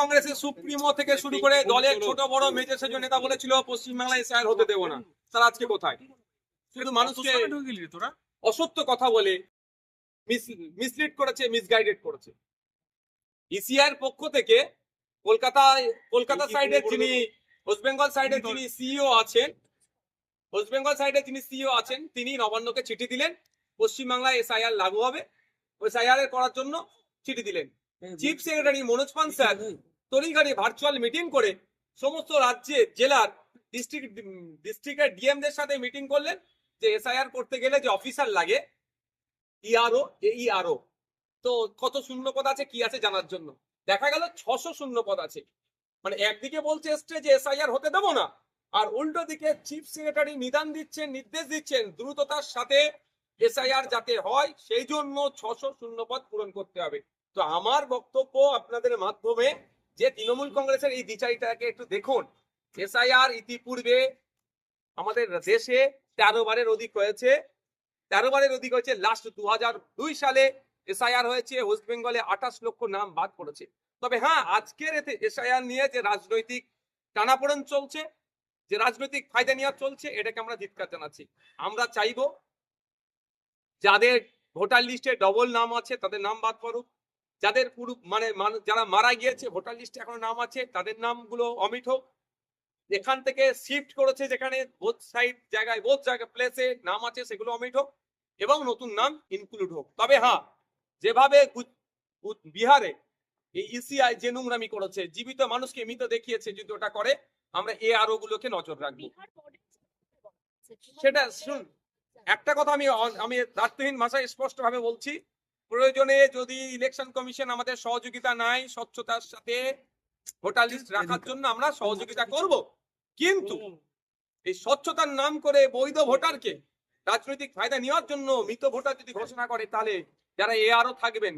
কংগ্রেসের সুপ্রিমো থেকে শুরু করে দলের ছোট বড় মেজর সেজ নেতা বলেছিল পশ্চিমবাংলায় এসআইআর হতে দেবো না। তারা আজকে কোথায়? শুধু মানুষকে অসত্য কথা বলে মিসলিড করেছে মিসগাইডেড করেছে। ইসিআর পক্ষ থেকে কলকাতায় কলকাতা সাইডে যিনি ওয়েস্ট বেঙ্গল সাইডে যিনি সিইও আছেন ওয়েস্ট বেঙ্গল সাইডে যিনি সিইও আছেন তিনি নবান্নকে চিঠি দিলেন পশ্চিমবাংলায় এসআইআর লাগু হবে। এসআইআর এর করার জন্য চিঠি দিলেন। চিফ সেক্রেটারি মনোজ পান স্যার তড়িঘড়ি ভার্চুয়াল মিটিং করে সমস্ত রাজ্যে, জেলার ডিস্ট্রিক্ট ডিস্ট্রিক্টের ডিএমদের সাথে মিটিং করলেন যে এসআইআর করতে গেলে যে অফিসার লাগে ইআরও এইআরও তো কত শূন্য পদ আছে, কি আছে জানার জন্য? দেখা গেল ছশো শূন্য পদ আছে। মানে একদিকে বলছে এসছে যে এসআইআর হতে দেবো না, আর উল্টো দিকে চিফ সেক্রেটারি নিদান দিচ্ছেন, নির্দেশ দিচ্ছেন দ্রুততার সাথে এসআইআর যাতে হয়, সেই জন্য ছশো শূন্য পদ পূরণ করতে হবে। তো আমার বক্তব্য আপনাদের মাধ্যমে যে তৃণমূল কংগ্রেসের এই বিচারিটাকে একটু দেখুন। এসআইআর ইতিপূর্বে আমাদের দেশে তেরো বারের অধিক হয়েছে। তেরো বারের অধিক হয়েছে লাস্ট দু দুই সালে এসআইআর হয়েছে ওয়েস্ট বেঙ্গলে আঠাশ লক্ষ নাম বাদ পড়েছে। তবে হ্যাঁ আজকের এতে এসআইআর নিয়ে যে রাজনৈতিক টানাপোড়েন চলছে, যে রাজনৈতিক ফায়দা নেওয়া চলছে, এটাকে আমরা ধিক্কার জানাচ্ছি। আমরা চাইব যাদের ভোটার লিস্টে ডবল নাম আছে, তাদের নাম বাদ পড়ুক। যাদের পুরো মানে যারা মারা গিয়েছে ভোটার লিস্টে এখনও নাম আছে তাদের নামগুলো অমিট হোক। এখান থেকে শিফট করেছে যেখানে বোথ সাইড জায়গায় বোথ জায়গায় প্লেসে নাম আছে সেগুলো অমিট হোক এবং নতুন নাম ইনক্লুড হোক। তবে হ্যাঁ যেভাবে বিহারে এই ইসিআই যে নোংরামি করেছে জীবিত মানুষকে মৃত দেখিয়েছে যদি ওটা করে আমরা এ আরও গুলোকে নজর রাখব। সেটা শুন একটা কথা আমি আমি দায়িত্বহীন ভাষায় স্পষ্ট ভাবে বলছি প্রয়োজনে যদি ইলেকশন কমিশন আমাদের সহযোগিতা নাই স্বচ্ছতার সাথে ভোটার লিস্ট রাখার জন্য আমরা সহযোগিতা করব। কিন্তু এই স্বচ্ছতার নাম করে বৈধ ভোটারকে রাজনৈতিক ফায়দা নেওয়ার জন্য মৃত ভোটার যদি ঘোষণা করে তাহলে যারা এ আরও থাকবেন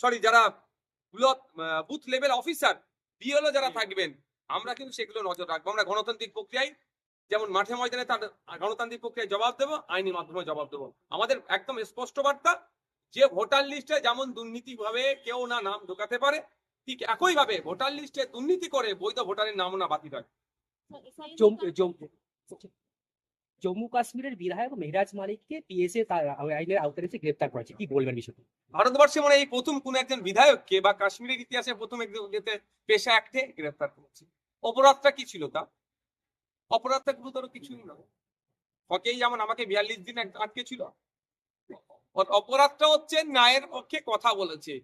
সরি যারা বুথ লেভেল অফিসার বিএলও যারা থাকবেন আমরা কিন্তু সেগুলো নজর রাখব। আমরা গণতান্ত্রিক প্রক্রিয়ায় যেমন মাঠে ময়দানে তার গণতান্ত্রিক প্রক্রিয়ায় জবাব দেবো আইনি মাধ্যমে জবাব দেবো। আমাদের একদম স্পষ্ট বার্তা যে ভোটার লিস্টে যেমন দুর্নীতি ভাবে কেউ না নাম ঢোকাতে পারে ঠিক একইভাবে ভোটার লিস্টে দুর্নীতি করে বৈধ ভোটারের নাম না বাতিল হয়। জম্মু কাশ্মীরের বিধায়ক মেহরাজ মালিককে পিএসএ তার আইনের আওতায় এসে গ্রেপ্তার করেছে। কি বলবেন বিষয়টি? ভারতবর্ষে মানে এই প্রথম কোন একজন বিধায়ককে বা কাশ্মীরের ইতিহাসে প্রথম একজন যেতে পেশা একটে গ্রেফতার করেছে। অপরাধটা কি ছিল তা? অপরাধটা গুরুতর কিছুই না। হকেই যেমন আমাকে বিয়াল্লিশ দিন আটকে ছিল অপরাধটা হচ্ছে ন্যায়ের পক্ষে কথা বলেছে।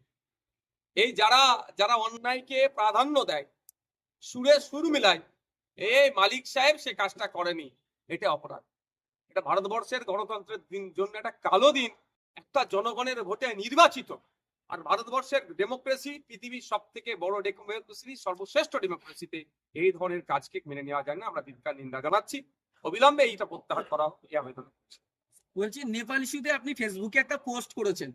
এই যারা যারা অন্যায়কে প্রাধান্য দেয়, সুরে সুর মিলায় এই মালিক সাহেব সে কাজটা করেনি, এটা অপরাধ। এটা ভারতবর্ষের গণতন্ত্রের দিন, জন্য একটা কালো দিন, একটা জনগণের ভোটে নির্বাচিত। আর ভারতবর্ষের ডেমোক্রেসি পৃথিবীর সব থেকে বড় ডেমোক্রেসি, সর্বশ্রেষ্ঠ ডেমোক্রেসিতে এই ধরনের কাজকে মেনে নেওয়া যায় না। আমরা দীর্ঘার নিন্দা জানাচ্ছি। অবিলম্বে এইটা প্রত্যাহার করা, এই আবেদন করছি। বলছি, নেপাল ইস্যুতে আপনি ফেসবুকে একটা পোস্ট করেছেন।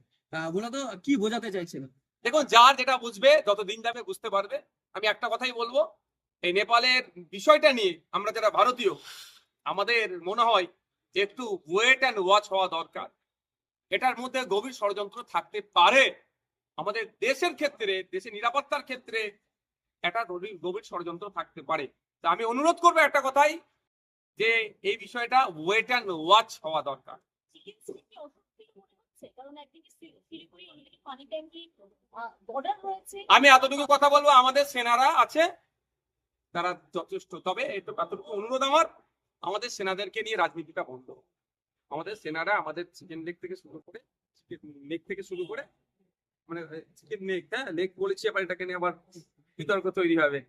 মূলত কি বোঝাতে চাইছেন? দেখুন, যার যেটা বুঝবে যত দিন যাবে বুঝতে পারবে। আমি একটা কথাই বলব, এই নেপালের বিষয়টা নিয়ে আমরা যারা ভারতীয়, আমাদের মনে হয় যে একটু ওয়েট অ্যান্ড ওয়াচ হওয়া দরকার। এটার মধ্যে গভীর ষড়যন্ত্র থাকতে পারে। আমাদের দেশের ক্ষেত্রে, দেশের নিরাপত্তার ক্ষেত্রে একটা গভীর ষড়যন্ত্র থাকতে পারে। তা আমি অনুরোধ করব একটা কথাই যে এই বিষয়টা ওয়েট অ্যান্ড ওয়াচ হওয়া দরকার। আমি এতটুকু কথা বলব, আমাদের সেনারা আছে, তারা যথেষ্ট। তবে এতটুকু অনুরোধ আমার, আমাদের সেনাদেরকে নিয়ে রাজনীতিটা বন্ধ। আমাদের সেনারা আমাদের চিকেন লেগ থেকে শুরু করে লেগ থেকে শুরু করে মানে চিকেন নেক হ্যাঁ লেগ বলেছি, আবার এটাকে নিয়ে আবার বিতর্ক তৈরি হবে।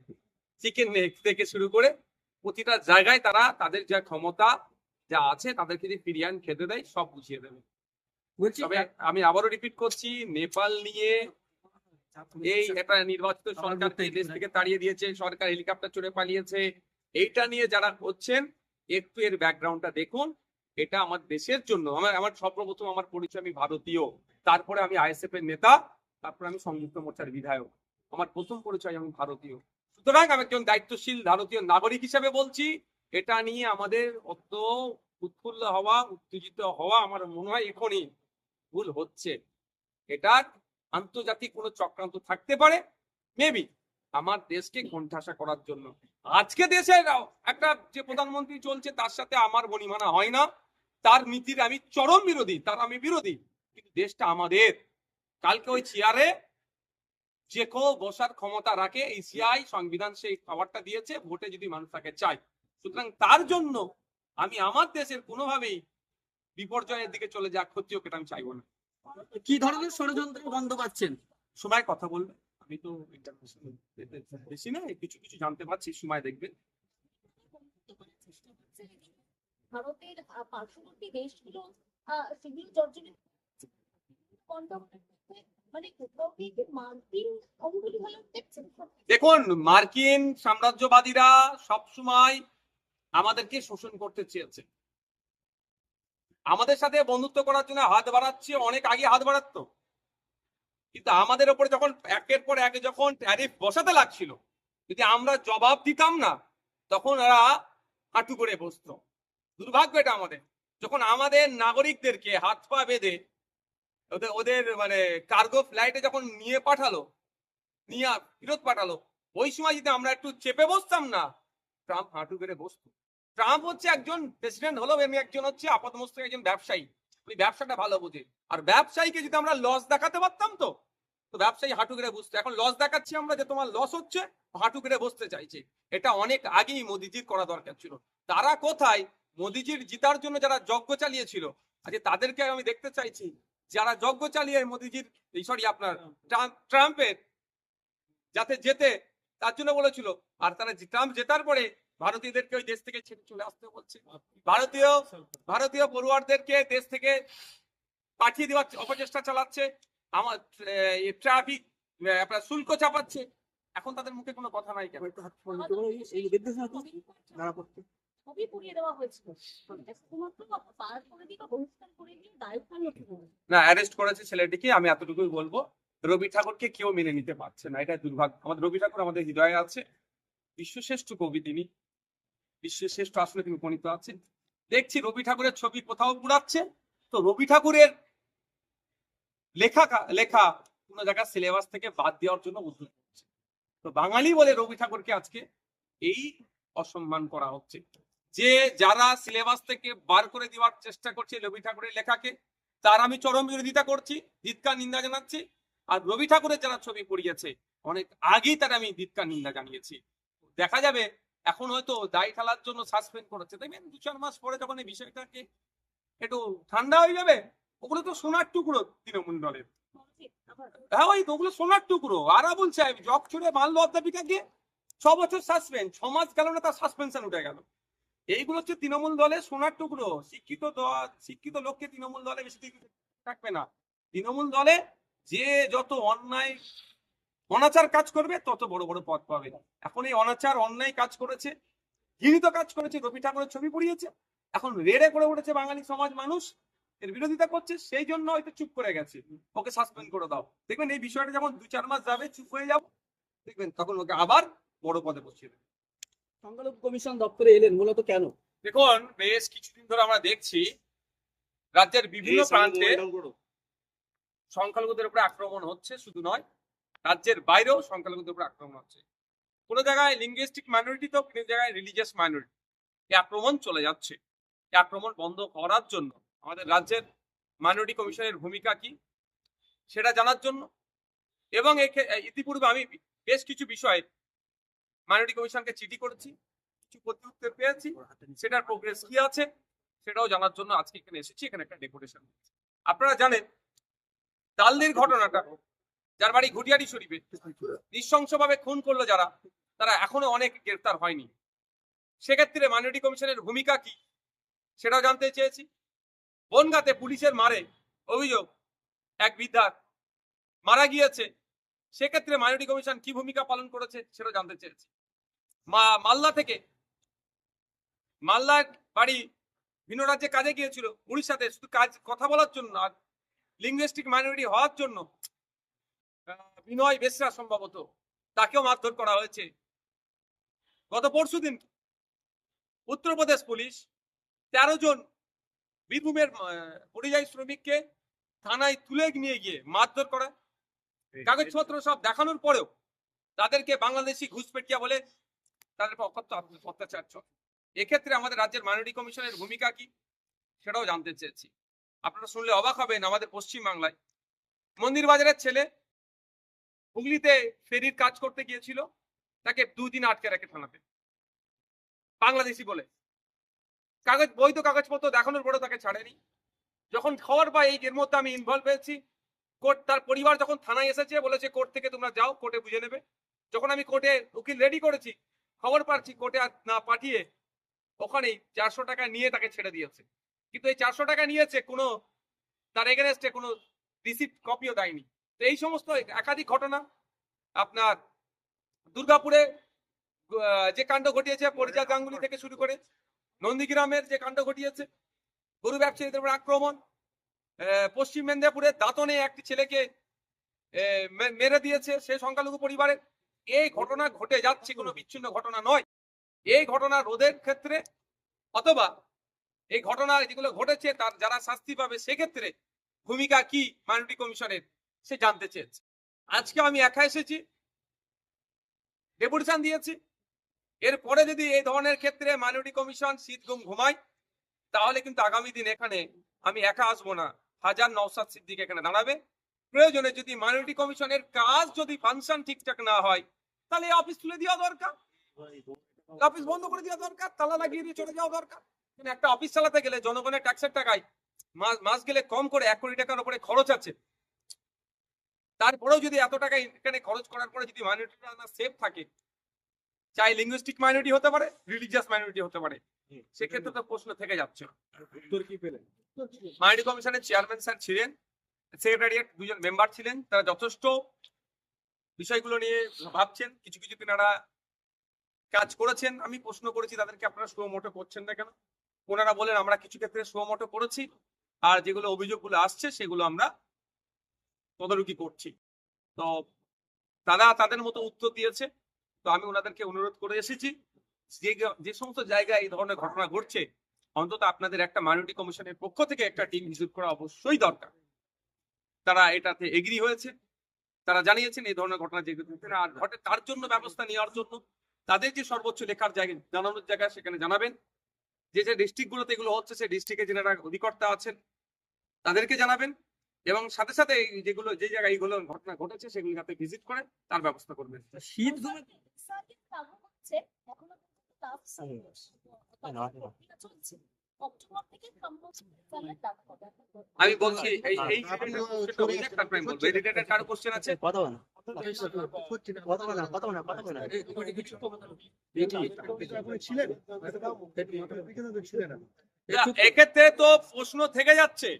চিকেন নেক থেকে শুরু করে প্রতিটা জায়গায় তারা তাদের যা ক্ষমতা যা আছে তাদেরকে যদি ফিরিয়ান খেতে দেয় সব বুঝিয়ে দেবে। বলছি তবে আমি আবারও রিপিট করছি নেপাল নিয়ে এই একটা নির্বাচিত সরকার দেশ থেকে তাড়িয়ে দিয়েছে সরকার হেলিকপ্টার চড়ে পালিয়েছে। এইটা নিয়ে যারা করছেন একটু এর ব্যাকগ্রাউন্ডটা দেখুন। এটা আমার দেশের জন্য আমার আমার সর্বপ্রথম আমার পরিচয় আমি ভারতীয়। তারপরে আমি আইএসএফ এর নেতা তারপরে আমি সংযুক্ত মোর্চার বিধায়ক। আমার প্রথম পরিচয় আমি ভারতীয়। সুতরাং আমি একজন দায়িত্বশীল ভারতীয় নাগরিক হিসেবে বলছি, এটা নিয়ে আমাদের অত উৎফুল্ল হওয়া, উত্তেজিত হওয়া আমার মনে হয় এখনই ভুল হচ্ছে। এটার আন্তর্জাতিক কোনো চক্রান্ত থাকতে পারে মেবি আমার দেশকে কোণঠাসা করার জন্য। আজকে দেশের একটা যে প্রধানমন্ত্রী চলছে, তার সাথে আমার বনিমানা হয় না। তার নীতির আমি চরম বিরোধী, তার আমি বিরোধী। কিন্তু দেশটা আমাদের। কালকে ওই চেয়ারে যে কেউ বসার ক্ষমতা রাখে এসিআই সংবিধান সেই পাওয়ারটা দিয়েছে ভোটে যদি মানুষ তাকে চায়। সুতরাং তার জন্য আমি আমার দেশের কোনোভাবেই বিপর্যয়ের দিকে চলে যাক ক্ষতি হোক এটা আমি চাইব না। কি ধরনের ষড়যন্ত্র বন্ধ পাচ্ছেন? সময় কথা বলবে। আমি তো বেশি না কিছু কিছু জানতে পারছি সময় দেখবে। ভারতের পার্শ্ববর্তী দেশগুলো সেগুলো দেখুন, মার্কিন সাম্রাজ্যবাদীরা সব সময় আমাদেরকে শোষণ করতে চেয়েছে। আমাদের সাথে বন্ধুত্ব করার জন্য হাত বাড়াচ্ছে, অনেক আগে হাত বাড়াতো। কিন্তু আমাদের উপরে যখন একের পর এক যখন ট্যারিফ বসাতে লাগছিল, যদি আমরা জবাব দিতাম না, তখন এরা হাঁটু করে বসতো। দুর্ভাগ্য এটা আমাদের। যখন আমাদের নাগরিকদেরকে হাত পা বেঁধে ওদের ওদের মানে কার্গো ফ্লাইটে যখন নিয়ে পাঠালো, নিয়ে ফেরত পাঠালো, ওই সময় যদি আমরা একটু চেপে বসতাম না, ট্রাম্প হাঁটু করে বসতো। ট্রাম্প হচ্ছে একজন প্রেসিডেন্ট হলো এমনি একজন হচ্ছে আপাতমস্তক একজন ব্যবসায়ী। ওই ব্যবসাটা ভালো বোঝে। আর ব্যবসায়ীকে যদি আমরা লস দেখাতে পারতাম তো তো ব্যবসায়ী হাঁটু করে বসতো। এখন লস দেখাচ্ছি আমরা যে তোমার লস হচ্ছে, হাঁটু করে বসতে চাইছে। এটা অনেক আগেই মোদিজির করা দরকার ছিল। তারা কোথায়? মোদিজির জিতার জন্য যারা যজ্ঞ চালিয়েছিল আজকে তাদেরকে আমি দেখতে চাইছি। যারা যজ্ঞ চালিয়ে মোদিজির সরি আপনার ট্রাম্পের যাতে যেতে, তার জন্য বলেছিল। আর তারা ট্রাম্প জেতার পরে ভারতীয়দেরকে ওই দেশ থেকে ছেড়ে চলে আসতে বলছে। ভারতীয় ভারতীয় পড়ুয়ারদেরকে দেশ থেকে পাঠিয়ে দেওয়ার অপচেষ্টা চালাচ্ছে। আমার ট্রাফিক আপনার শুল্ক চাপাচ্ছে। এখন তাদের মুখে কোনো কথা নাই কেন? সবই পুড়িয়ে দেওয়া হয়েছিল। শুধুমাত্র পার করে বা বহিষ্কার করে দিয়ে দায়িত্ব না অ্যারেস্ট করেছে ছেলেটিকে, আমি এতটুকুই বলব। রবি ঠাকুরকে কেউ মেনে নিতে পারছে না এটা দুর্ভাগ্য। আমাদের রবি ঠাকুর আমাদের হৃদয়ে আছে, বিশ্বশ্রেষ্ঠ কবি তিনি। বিশ্বের শ্রেষ্ঠ আসলে তিনি উপনীত আছেন। দেখছি রবি ঠাকুরের ছবি কোথাও পুড়াচ্ছে। তো রবি ঠাকুরের লেখা লেখা কোনো জায়গায় সিলেবাস থেকে বাদ দেওয়ার জন্য উদ্যোগ করছে। তো বাঙালি বলে রবি ঠাকুরকে আজকে এই অসম্মান করা হচ্ছে। যে যারা সিলেবাস থেকে বার করে দেওয়ার চেষ্টা করছে রবি ঠাকুরের লেখাকে, তার আমি চরম বিরোধিতা করছি ধিৎকার নিন্দা জানাচ্ছি। আর রবি ঠাকুরের যারা ছবি পড়িয়েছে, অনেক আগেই তার আমি ধিৎকার নিন্দা জানিয়েছি। দেখা যাবে, এখন হয়তো দায় ঠেলার জন্য সাসপেন্ড করেছে। দেখবেন দু চার মাস পরে যখন এই বিষয়টাকে একটু ঠান্ডা হয়ে যাবে, ওগুলো তো সোনার টুকরো তৃণমূল হ্যাঁ ওই ওগুলো সোনার টুকরো। আরা বলছে জব ছুড়ে মানলো অধ্যাপিকাকে, ছ বছর সাসপেন্ড ছ মাস গেল না তার সাসপেনশন উঠে গেল। এইগুলো হচ্ছে তৃণমূল দলের সোনার টুকরো। শিক্ষিত দল, শিক্ষিত লোককে তৃণমূল দলে বেশি থাকবে না। তৃণমূল দলে যে যত অন্যায়, অনাচার কাজ করবে, তত বড় বড় পদ পাবে। এখন এই অনাচার, অন্যায় কাজ করেছে, ঘৃণিত কাজ করেছে রবি ঠাকুরের ছবি পড়িয়েছে। এখন রেড়ে করে উঠেছে বাঙালি সমাজ মানুষ, এর বিরোধিতা করছে, সেই জন্য হয়তো চুপ করে গেছে। ওকে সাসপেন্ড করে দাও। দেখবেন এই বিষয়টা যখন দু চার মাস যাবে, চুপ হয়ে যাব। দেখবেন তখন ওকে আবার বড় পদে বসিয়ে দেবে। সংখ্যালঘু কমিশন দপ্তরে এলেন মূলত কেন? দেখুন বেশ কিছুদিন ধরে আমরা দেখছি রাজ্যের বিভিন্ন প্রান্তে সংখ্যালঘুদের উপরে আক্রমণ হচ্ছে শুধু নয় রাজ্যের বাইরেও সংখ্যালঘুদের উপরে আক্রমণ হচ্ছে। কোনো জায়গায় লিঙ্গুইস্টিক মাইনরিটি তো কোনো জায়গায় রিলিজিয়াস মাইনরিটি এই আক্রমণ চলে যাচ্ছে। এই আক্রমণ বন্ধ করার জন্য আমাদের রাজ্যের মাইনরিটি কমিশনের ভূমিকা কি সেটা জানার জন্য। এবং ইতিপূর্বে আমি বেশ কিছু বিষয়ে মাইনরিটি কমিশনকে চিঠি করেছি, কিছু প্রতি উত্তর পেয়েছি, সেটার প্রোগ্রেস কি আছে, সেটাও জানার জন্য আজকে এখানে এসেছি, এখানে একটা ডেপুটেশন আপনারা জানেন তালদির ঘটনাটা, যার বাড়ি ঘুটিয়ারি শরীফে, নৃশংসভাবে খুন করল যারা, তারা এখনও অনেক গ্রেফতার হয়নি। সেক্ষেত্রে মাইনরিটি কমিশনের ভূমিকা কি, সেটাও জানতে চেয়েছি। বনগাতে পুলিশের মারে অভিযোগ, এক বৃদ্ধার মারা গিয়েছে। সেক্ষেত্রে মাইনরিটি কমিশন কি ভূমিকা পালন করেছে, সেটাও জানতে চেয়েছি। মা মালদা থেকে। মালদার বাড়ি ভিন্ন রাজ্যে কাজে গিয়েছিল উড়িষ্যাতে। শুধু কাজ কথা বলার জন্য আর লিঙ্গুইস্টিক মাইনরিটি হওয়ার জন্য বিনয় বেসরা সম্ভবত তাকেও মারধর করা হয়েছে। গত পরশুদিন উত্তরপ্রদেশ পুলিশ তেরো জন বীরভূমের পরিযায়ী শ্রমিককে থানায় তুলে নিয়ে গিয়ে মারধর করা। কাগজপত্র সব দেখানোর পরেও তাদেরকে বাংলাদেশি ঘুষপেটিয়া বলে তাদের উপর অত্যাচার চলে এক্ষেত্রে আমাদের রাজ্যের মাইনরিটি কমিশনের ভূমিকা কি? সেটাও জানতে চেয়েছি। আপনারা শুনলে অবাক হবেন আমাদের পশ্চিম বাংলায় মন্দির বাজারের ছেলে হুগলিতে ফেরির কাজ করতে গিয়েছিল, তাকে দুই দিন আটকে রাখে থানাতে। বাংলাদেশি বলে। কাগজ, বৈধ কাগজপত্র দেখানোর পরেও তাকে ছাড়েনি। যখন খবর পাই এই এর মধ্যে আমি ইনভলভ হয়েছি, কোর্ট তার পরিবার যখন থানায় এসেছে, বলেছে, কোর্ট থেকে তোমরা যাও, কোর্টে বুঝে নেবে। যখন আমি কোর্টে উকিল রেডি করেছি খবর পাচ্ছি, কোর্টে না পাঠিয়ে ওখানেই চারশো টাকা নিয়ে তাকে ছেড়ে দিয়েছে। কিন্তু এই চারশো টাকা নিয়েছে কোনো, তার এগেনস্টে কোনো রিসিপ্ট কপিও দেয়নি। তো এই সমস্ত একাধিক ঘটনা আপনার দুর্গাপুরে যে কাণ্ড ঘটিয়েছে পরিচা গাঙ্গুলি থেকে শুরু করে নন্দীগ্রামের যে কাণ্ড ঘটিয়েছে, গরু ব্যবসায়ীদের উপর আক্রমণ পশ্চিম মেদিনীপুরে দাঁতনে একটি ছেলেকে মেরে দিয়েছে সে সংখ্যালঘু পরিবারের। এই ঘটনা ঘটে যাচ্ছে কোনো বিচ্ছিন্ন ঘটনা নয়। এই ঘটনা রোধের ক্ষেত্রে অথবা এই ঘটনা যেগুলো ঘটেছে তার যারা শাস্তি পাবে সেক্ষেত্রে ভূমিকা কি মাইনরিটি কমিশনের সে জানতে চেয়েছে। আজকে আমি একা এসেছি, ডেপুটেশন দিয়েছি। এরপরে যদি এই ধরনের ক্ষেত্রে মাইনরিটি কমিশন শীত ঘুম ঘুমায়, তাহলে কিন্তু আগামী দিন এখানে আমি একা আসব না। হাজার নওসাদ সিদ্দিক এখানে দাঁড়াবে। প্রয়োজনে যদি মাইনরিটি কমিশনের কাজ যদি ফাংশন ঠিকঠাক না হয় তাহলে এই অফিস তুলে দেওয়া দরকার। অফিস বন্ধ করে দেওয়া দরকার তালা লাগিয়ে দিয়ে চলে যাওয়া দরকার। কিন্তু একটা অফিস চালাতে গেলে জনগণের ট্যাক্সের টাকায় মাস গেলে কম করে এক কোটি টাকার উপরে খরচ আছে। তারপরেও যদি এত টাকা এখানে খরচ করার পরে যদি মাইনরিটিটা না সেফ থাকে চাই লিঙ্গুইস্টিক মাইনরিটি হতে পারে রিলিজিয়াস মাইনরিটি হতে পারে। সেক্ষেত্রে তো প্রশ্ন থেকে যাচ্ছে। উত্তর কি পেলেন? মাইনরিটি কমিশনের চেয়ারম্যান স্যার ছিলেন সেক্রেটারিয়েট দুজন মেম্বার ছিলেন তারা যথেষ্ট বিষয়গুলো নিয়ে ভাবছেন, কিছু কিছু তিনারা কাজ করেছেন, আমি প্রশ্ন করেছি তাদেরকে আপনারা সুমোটো করছেন না কেন? ওনারা বলেন আমরা কিছু ক্ষেত্রে সুমোটো করেছি আর যেগুলো অভিযোগগুলো আসছে সেগুলো আমরা তদারকি করছি। তো তারা তাদের মতো উত্তর দিয়েছে। তো আমি ওনাদেরকে অনুরোধ করে এসেছি যে যে সমস্ত জায়গায় এই ধরনের ঘটনা ঘটছে, অন্তত আপনাদের একটা মাইনরিটি কমিশনের পক্ষ থেকে একটা টিম ভিজিট করা অবশ্যই দরকার। তারা এটাতে এগ্রি হয়েছে। তারা জানিয়েছেন এই ধরনের ঘটনা যে ঘটে আর ঘটে তার জন্য ব্যবস্থা নেওয়ার জন্য তাদের যে সর্বোচ্চ লেখার জায়গা জানানোর জায়গা সেখানে জানাবেন। যে যে ডিস্ট্রিক্ট গুলোতে এগুলো হচ্ছে সেই ডিস্ট্রিক্টে যারা অধিকর্তা আছেন তাদেরকে জানাবেন এবং সাথে সাথে যেগুলো যে জায়গায় এইগুলো ঘটনা ঘটেছে সেগুলো যাতে ভিজিট করে তার ব্যবস্থা করবেন। শীত এখনও অক্টোবর থেকে আমি বলছি এই তারপরে কারও কোশ্চেন আছে? কথা বলো এক্ষেত্রে তো প্রশ্ন থেকে যাচ্ছে।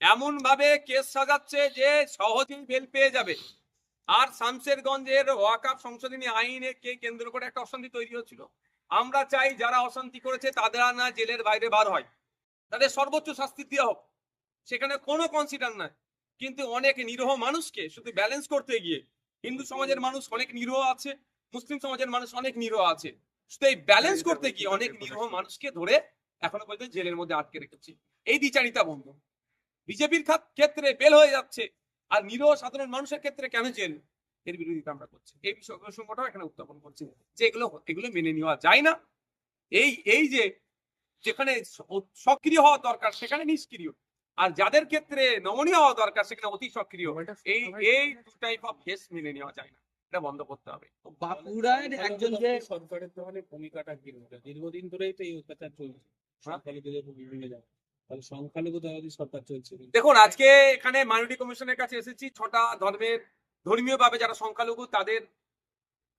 এমন ভাবে কেস সাজাচ্ছে যে সহজেই বেল পেয়ে যাবে। আর শামশেরগঞ্জের ওয়াকাফ সংশোধনী আইনে কে কেন্দ্র করে একটা অশান্তি তৈরি হচ্ছিল? আমরা চাই যারা অশান্তি করেছে তাদের না জেলের বাইরে বার হয়। তাদের সর্বোচ্চ শাস্তি দেওয়া হোক। সেখানে কোনো কনসিডার নাই। কিন্তু অনেক নিরীহ মানুষকে শুধু ব্যালেন্স করতে গিয়ে হিন্দু সমাজের মানুষ অনেক নিরীহ আছে মুসলিম সমাজের মানুষ অনেক নিরহ আছে। শুধু এই ব্যালেন্স করতে গিয়ে অনেক নিরহ মানুষকে ধরে এখনও পর্যন্ত জেলের মধ্যে আটকে রেখেছে। এই দ্বিচারিতা বন্ধ। বিজেপির ক্ষেত্রে বেল হয়ে যাচ্ছে। আর নিরীহ সাধারণ মানুষের ক্ষেত্রে কেন জেল? এর বিরোধিতা আমরা করছি। এই বিষয় প্রসঙ্গটাও এখানে উত্থাপন করছি। যে এগুলো এগুলো মেনে নেওয়া যায় না। এই এই যে যেখানে সক্রিয় হওয়া দরকার সেখানে নিষ্ক্রিয়। আর যাদের ক্ষেত্রে নমনীয় হওয়া দরকার সেখানে অতি সক্রিয়। এই এই টাইপ অফ ফেস মেনে নেওয়া যায় না। এটা বন্ধ করতে হবে। বাঁকুড়ার একজন যে সরকারের তাহলে ভূমিকাটা কি দীর্ঘদিন ধরেই তো এই অত্যাচার সংখ্যালঘু সরকার চলছে। দেখুন আজকে এখানে মাইনরিটি কমিশনের কাছে এসেছি। ছটা ধর্মের ধর্মীয় ভাবে যারা সংখ্যালঘু, তাদের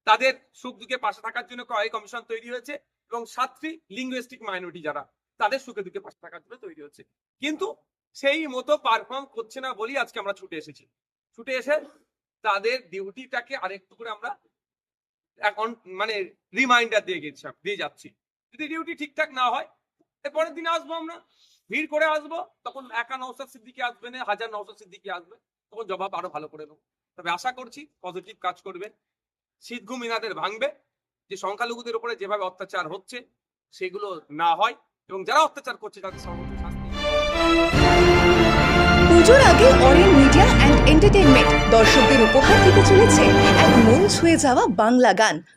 তাদের সুখ দুঃখে পাশে থাকার জন্য এই কমিশন তৈরি হয়েছে এবং সাতটি লিঙ্গুইস্টিক মাইনরিটি যারা, তাদের সুখে দুঃখে পাশে থাকার জন্য তৈরি হচ্ছে। কিন্তু সেই মতো পারফর্ম করছে না বলেই আজকে আমরা ছুটে এসেছি। ছুটে এসে তাদের ডিউটিটাকে আরেকটু করে আমরা এখন মানে রিমাইন্ডার দিয়ে গেছি, দিয়ে যাচ্ছি। যদি ডিউটি ঠিকঠাক না হয় এর পরের দিন আসব আমরা। ভিড় করে আসব, তখন একা নৌসাদ সিদ্দিকি আসবে না, হাজার নৌসাদ সিদ্দিকি আসবে, তখন জবাব আরও ভালো করে দেবো তবে আশা করছি পজিটিভ কাজ করবে। শীত ঘুম ইনাদের ভাঙবে। যে সংখ্যালঘুদের উপরে যেভাবে অত্যাচার হচ্ছে, সেগুলো না হয় এবং যারা অত্যাচার করছে, তাদের সর্বোচ্চ শাস্তি পুজোর আগে অরিয়ন মিডিয়া অ্যান্ড এন্টারটেনমেন্ট দর্শকদের উপহার দিতে চলেছে এক মন ছুঁয়ে যাওয়া বাংলা গান।